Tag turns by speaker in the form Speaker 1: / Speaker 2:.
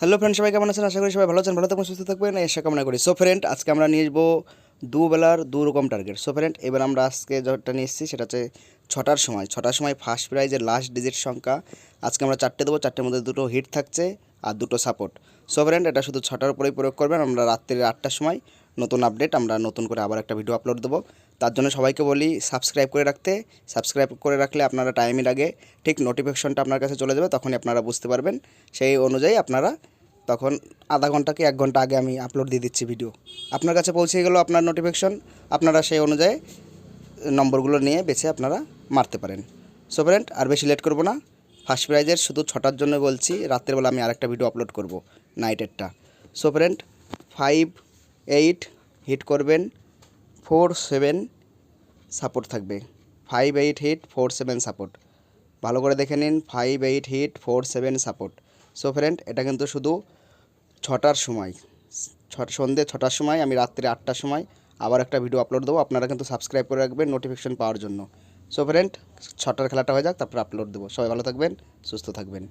Speaker 1: Hello friend সবাই কেমন আছেন? আশা করি সবাই ভালো আছেন, ভালো থাকবেন সুস্থ থাকবেন এসে কামনা করি। সো ফ্রেন্ড আজকে আমরা নিয়ে যাব দুবেলার দু রকম টার্গেট সো ফ্রেন্ড এবার আমরা আজকে যেটা নিয়ে এসেছি সেটা হচ্ছে ছটার সময়। ছটার সময় ফার্স্ট প্রাইজের লাস্ট ডিজিট সংখ্যা। আজকে আমরা চারটে দেবো, চারটের মধ্যে দুটো হিট থাকছে আর দুটো সাপোর্ট সো ফ্রেন্ড এটা শুধু ছটার উপরেই প্রয়োগ করবেন। আমরা রাত্রির আটটার সময় নতুন আপডেট আমরা নতুন করে আবার একটা ভিডিও আপলোড দেবো। তার জন্য সবাইকে বলি সাবস্ক্রাইব করে রাখতে। সাবস্ক্রাইব করে রাখলে আপনারা টাইমের আগে ঠিক নোটিফিকেশনটা আপনার কাছে চলে যাবে, তখনই আপনারা বুঝতে পারবেন। সেই অনুযায়ী আপনারা তখন আধা ঘণ্টা কি এক ঘণ্টা আগে আমি আপলোড দিয়ে দিচ্ছি ভিডিও আপনার কাছে পৌঁছে গেল আপনার নোটিফিকেশন আপনারা সেই অনুযায়ী নম্বরগুলো নিয়ে বেছে আপনারা মারতে পারেন। সো ফ্রেন্ড আর বেশি লেট করব না। ফার্স্ট প্রাইজের শুধু ছটার জন্য বলছি রাত্রেবেলা আমি আরেকটা ভিডিও আপলোড করব নাইটেরটা so friend five eight hit করবেন। ফোর সেভেন সাপোর্ট থাকবে। Five eight hit four seven support. ভালো করে দেখে নিন, five eight hit four seven support. So friend এটা কিন্তু শুধু ছটার সময়। ছ- সন্ধ্যে ছটার সময়, আমি রাত্রি আটটার সময় আবার একটা ভিডিও আপলোড দেবো। আপনারা কিন্তু সাবস্ক্রাইব করে রাখবেন নোটিফিকেশন পাওয়ার জন্য। সো ফ্রেন্ড ছটার খেলাটা হয়ে যাক, তারপর আপলোড দেবো। সবাই ভালো থাকবেন, সুস্থ থাকবেন।